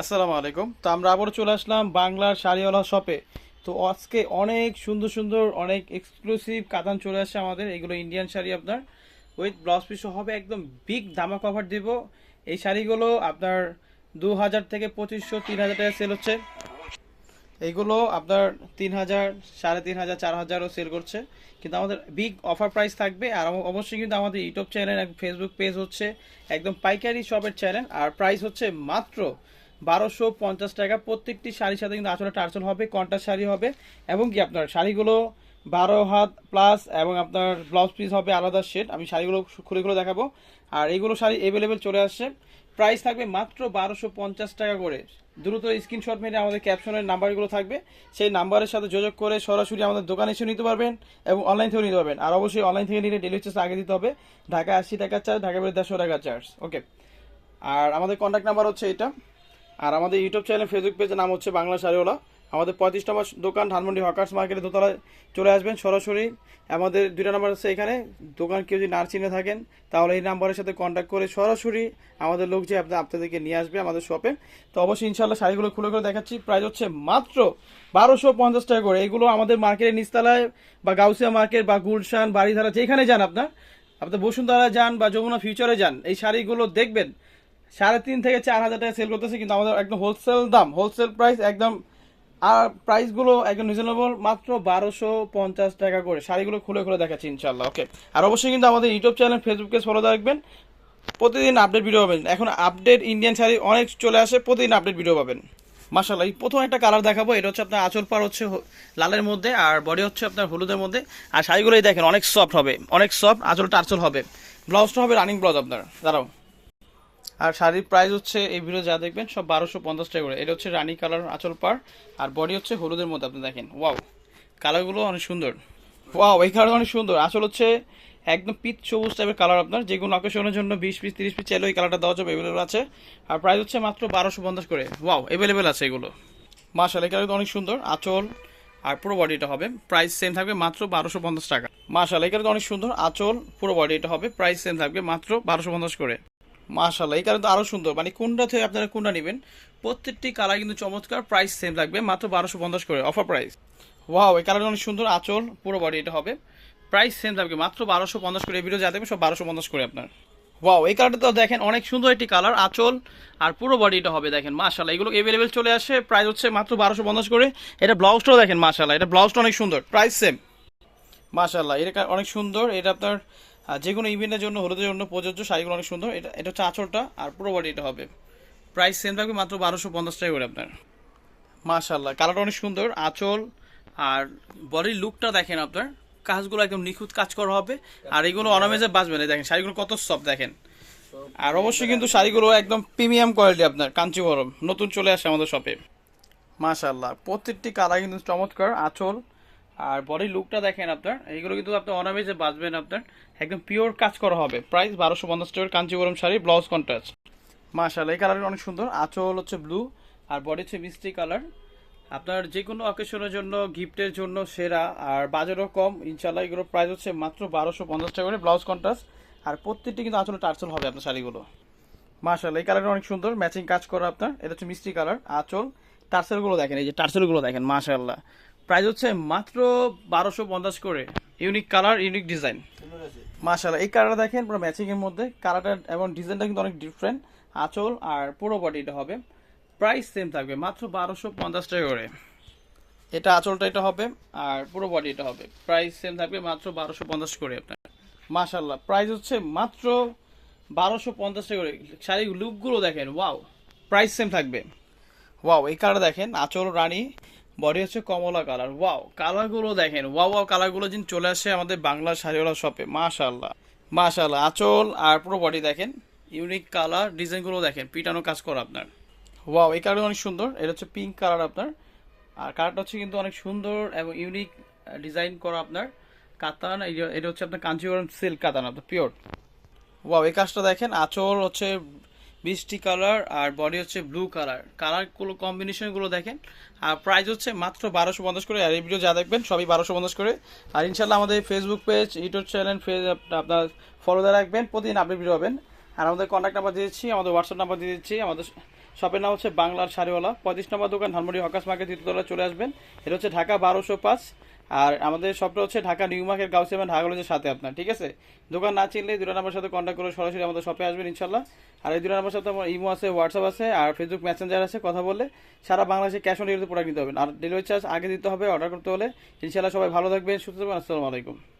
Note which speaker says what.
Speaker 1: আসসালামু আলাইকুম। তো আমরা আবার চলে আসলাম বাংলার শাড়িওয়ালা শপে। তো আজকে অনেক সুন্দর সুন্দর, অনেক এক্সক্লুসিভ কাতান চলে আসছে আমাদের। এগুলো ইন্ডিয়ান শাড়ি আপনার। উইথ ব্লাউজ পিসও হবে একদম বিগ ধামা কভার দিব। এই শাড়িগুলো আপনার দু হাজার থেকে পঁচিশশো তিন হাজার টাকা সেল হচ্ছে। এইগুলো আপনার তিন হাজার সাড়ে তিন হাজার চার হাজারও সেল করছে। কিন্তু আমাদের বিগ অফার প্রাইস থাকবে। আর অবশ্যই কিন্তু আমাদের ইউটিউব চ্যানেল ফেসবুক পেজ হচ্ছে। একদম পাইকারি শপের চ্যানেল আর প্রাইস হচ্ছে মাত্র বারোশো পঞ্চাশ টাকা। প্রত্যেকটি শাড়ির সাথে কিন্তু আসলে টার্সেল হবে কন্টার শাড়ি হবে এবং কি আপনার শাড়িগুলো বারো হাত প্লাস এবং আপনার ব্লাউজ পিস হবে আলাদা শেড আমি শাড়িগুলো খুলে খুলে দেখাবো। আর এইগুলো শাড়ি অ্যাভেলেবেল চলে আসছে। প্রাইস থাকবে মাত্র বারোশো পঞ্চাশ টাকা করে। দ্রুত স্ক্রিনশট মেরে আমাদের ক্যাপশনের নাম্বারগুলো থাকবে। সেই নাম্বারের সাথে যোগাযোগ করে সরাসরি আমাদের দোকানে এসে নিতে পারবেন এবং অনলাইন থেকেও নিতে পারবেন। আর অবশ্যই অনলাইন থেকে নিলে ডেলিভারি চার্জ আগে দিতে হবে। ঢাকা আশি টাকা চার্জ ঢাকা বেড়ে দেড়শো টাকা চার্জ ওকে আর আমাদের কন্ট্যাক্ট নাম্বার হচ্ছে এটা। আর আমাদের ইউটিউব চ্যানেল ফেসবুক পেজের নাম হচ্ছে বাংলা শাড়িওয়ালা আমাদের পঁয়ত্রিশ নম্বর দোকান ধানমন্ডি হকার্স মার্কেটে দোতলায় চলে আসবেন সরাসরি। আমাদের দুইটা নাম্বার আছে এখানে। দোকান কেউ যদি না চিনে থাকেন, তাহলে এই নাম্বারের সাথে কন্ট্যাক্ট করে সরাসরি আমাদের লোক যে আপনাদেরকে নিয়ে আসবে আমাদের শপে তো অবশ্যই ইনশাল্লাহ শাড়িগুলো খুলে খুলে দেখাচ্ছি। প্রাইস হচ্ছে মাত্র বারোশো পঞ্চাশ টাকা করে। এগুলো আমাদের মার্কেটের নিচতলায় বা গাউসিয়া মার্কেট বা গুলশান বাড়িধারা যেখানে যান আপনার আপনার বসুন্ধরা যান বা যমুনা ফিউচারে যান, এই শাড়িগুলো দেখবেন। সাড়ে তিন থেকে চার হাজার টাকা সেল করতেছে, কিন্তু আমাদের একদম হোলসেল দাম হোলসেল প্রাইস একদম, আর প্রাইসগুলো একদম রিজনেবল মাত্র বারোশো পঞ্চাশ টাকা করে। শাড়িগুলো খুলে খুলে দেখাচ্ছি ইনশাল্লাহ ওকে আর অবশ্যই কিন্তু আমাদের ইউটিউব চ্যানেল ফেসবুকে ফলো রাখবেন। প্রতিদিন আপডেট ভিডিও পাবেন। এখন আপডেট ইন্ডিয়ান শাড়ি অনেক চলে আসে, প্রতিদিন আপডেট ভিডিও পাবেন। মাসাল্লাহ এই প্রথম একটা কালার দেখাবো, এটা হচ্ছে আপনার আঁচল পার হচ্ছে লালের মধ্যে, আর বডি হচ্ছে আপনার হলুদের মধ্যে। আর শাড়িগুলোই দেখেন, অনেক সফট হবে, অনেক সফট আঁচলটা আঁচল হবে। ব্লাউজটা হবে রানিং ব্লাউজ আপনার, দাঁড়াও। আর শাড়ির প্রাইস হচ্ছে এই ভিডিও যা দেখবেন সব বারোশো পঞ্চাশ টাকা করে। এটা হচ্ছে রানি কালার আঁচল পার আর বডি হচ্ছে হলুদের মধ্যে, আপনি দেখেন। ওয়াও কালারগুলো অনেক সুন্দর। ওয়াও এই কালার অনেক সুন্দর। আসল হচ্ছে একদম পিচ সবুজ টাইপের কালার আপনার। যে কোনো অকেশনের জন্য বিশ পিস, তিরিশ পিস চাইলে ওই কালারটা দেওয়া যাবে অ্যাভেলেবল আছে। আর প্রাইস হচ্ছে মাত্র বারোশো পঞ্চাশ করে। ওয়াও অ্যাভেলেবেল আছে এগুলো। মার্শাল এই কালারটা অনেক সুন্দর। আঁচল আর পুরো বডিটা হবে। প্রাইস সেম থাকবে মাত্র বারোশো পঞ্চাশ টাকা। মার্শাল এই কালারটা অনেক সুন্দর। আঁচল, পুরো বডি এটা হবে। প্রাইস সেম থাকবে মাত্র বারোশো পঞ্চাশ করে। মাশাল্লাহ এই কারণে তো আরও সুন্দর। মানে কোনটা থেকে আপনারা কোনটা নেবেন? প্রত্যেকটি কালার কিন্তু চমৎকার প্রাইস সেম লাগবে, মাত্র বারোশো পঞ্চাশ করে অফার প্রাইস ওয়াও এই কালারটা অনেক সুন্দর, আঁচল, পুরো বডি এটা হবে। প্রাইস সেম থাকবে মাত্র বারোশো পঞ্চাশ করে ভিডিও যা দেবেন সব বারোশো পঞ্চাশ করে আপনার। ওয়াও এই কালারটা তো দেখেন, অনেক সুন্দর একটি কালার, আঁচল আর পুরো বডি এটা হবে দেখেন মাশাল্লাহ এগুলো অ্যাভেলেবেল চলে আসে প্রাইস হচ্ছে মাত্র বারোশো পঞ্চাশ করে। এটা ব্লাউজটাও দেখেন মাশাল্লাহ এটা ব্লাউজটা অনেক সুন্দর প্রাইস সেম মাশাল্লাহ এটা অনেক সুন্দর, এটা আপনার যে কোনো ইভেন্টের জন্য, হলুদের জন্য প্রযোজ্য শাড়িগুলো অনেক সুন্দর। এটা এটা হচ্ছে আঁচলটা আর পুরো বডি এটা হবে। প্রাইস সেম থাকবে মাত্র বারোশো পঞ্চাশ টাকা করে আপনার। মাশাল্লাহ কালারটা অনেক সুন্দর, আঁচল আর বডির লুকটা দেখেন আপনার। কাজগুলো একদম নিখুঁত কাজ করা হবে। আর এগুলো অনামেজে বাঁচবে না। দেখেন, শাড়িগুলো কত সফট দেখেন। আর অবশ্যই কিন্তু শাড়িগুলো একদম প্রিমিয়াম কোয়ালিটি আপনার, কাঞ্চিবরম। নতুন চলে আসে আমাদের শপে মাশাল্লাহ প্রত্যেকটি কালার কিন্তু চমৎকার, আঁচল আর বডির লুকটা দেখেন আপনার, এইগুলো কিন্তু আপনি অনামেজে বাঁচবেন আপনার। একদম পিওর কাজ করা হবে। প্রাইস বারোশো পঞ্চাশ টাকার কাঞ্চিপুরম শাড়ি ব্লাউজ কন্ট্রাস্ট মাশাল্লাহ এই কালারটা অনেক সুন্দর। আঁচল হচ্ছে ব্লু আর বডি হচ্ছে মিষ্টি কালার আপনার যে কোনো অকেশনের জন্য গিফটের জন্য সেরা, আর বাজারও কম। ইনশাল্লাহ এগুলো প্রাইস হচ্ছে মাত্র বারোশো পঞ্চাশ টাকা করে ব্লাউজ কন্ট্রাস্ট আর প্রত্যেকটি কিন্তু আসলে টার্সেল হবে আপনার শাড়িগুলো। মাশাল্লাহ এই কালারটা অনেক সুন্দর। ম্যাচিং কাজ করা আপনার। এটা হচ্ছে মিষ্টি কালার আঁচল। টার্সেলগুলো দেখেন, এই যে টার্সেলগুলো দেখেন মাশাল্লাহ প্রাইস হচ্ছে মাত্র বারোশো পঞ্চাশ করে। Unique colour, unique design. মাশাল্লাহ এই কালারটা দেখেন, পুরো ম্যাচিং এর মধ্যে। কালারটা এবং ডিজাইনটা কিন্তু অনেক ডিফারেন্ট আঁচল আর পুরো বডি এটা হবে। প্রাইস সেম থাকবে, মাত্র বারোশো পঞ্চাশ টাকা করে। এটা আঁচলটা, এটা হবে, আর পুরো বডি এটা হবে। প্রাইস সেম থাকবে, মাত্র বারোশো পঞ্চাশ করে আপনার। মাশাল্লাহ প্রাইস হচ্ছে মাত্র বারোশো পঞ্চাশ টাকা করে। শাড়ির লুকগুলো দেখেন ওয়াও প্রাইস সেম থাকবে। ওয়াও এই কালার দেখেন, আঁচল রানী। বডি হচ্ছে কমলা কালার ওয়াও কালারগুলো দেখেন। ওয়াও ওয়াও কালারগুলো যিনি চলে আসে আমাদের বাংলা শাড়িওয়ালা শপে মাশাল্লাহ মাশাল্লাহ আঁচল আর পুরো বডি দেখেন। ইউনিক কালার ডিজাইনগুলো দেখেন। পিটানো কাজ করা আপনার। ওয়াও এই কালারটা অনেক সুন্দর। এটা হচ্ছে পিঙ্ক কালার আপনার। আর কালারটা হচ্ছে কিন্তু অনেক সুন্দর এবং ইউনিক ডিজাইন করা আপনার কাতান। এটা হচ্ছে আপনার কাঞ্চিপুরম সিল্ক কাতান, আপনার পিওর ওয়াও এই কাজটা দেখেন। আঁচল হচ্ছে বৃষ্টি কালার আর বডি হচ্ছে ব্লু কালার। কালারগুলো কম্বিনেশনগুলো দেখেন। আর প্রাইস হচ্ছে মাত্র বারোশো পঞ্চাশ করে। আর এই ভিডিও যা দেখবেন, সবই বারোশো পঞ্চাশ করে। আর ইনশাল্লাহ আমাদের Facebook page YouTube channel page আপনার ফলো দিয়ে রাখবেন। প্রতিদিন আপডেট ভিডিও হবেন আর আমাদের কন্ট্যাক্ট নাম্বার দিয়ে দিচ্ছি, আমাদের হোয়াটসঅ্যাপ নাম্বার দিয়ে দিচ্ছি। আমাদের শপের নাম হচ্ছে বাংলার শাড়িওয়ালা। পঁয়ত্রিশ নম্বর দোকান ধানমন্ডি হকাস মার্কেট তৃতীয়তলা চলে আসবেন। এটা হচ্ছে ঢাকা বারোশো পাঁচ। আর আমাদের শপটা হচ্ছে ঢাকা নিউ মার্কেট গাউসি এবং ঢাকা কলেজের সাথে আপনার, ঠিক আছে? দোকান না চিনলে দুটো নাম্বার সাথে কন্ট্যাক্ট করে সরাসরি আমাদের শপে আসবেন ইনশাল্লাহ আর এই দুটো নাম্বার সাথে আমার ইমো আছে হোয়াটসঅ্যাপ আছে, আর ফেসবুক মেসেঞ্জার আছে, কথা বলে সারা বাংলাদেশে ক্যাশ অন ডেলিভারি প্রোডাক্ট নিতে হবে। আর ডেলিভারি চার্জ আগে দিতে হবে অর্ডার করতে হলে। ইনশাল্লাহ সবাই ভালো থাকবেন, সুস্থ থাকবেন, আসসালামু আলাইকুম।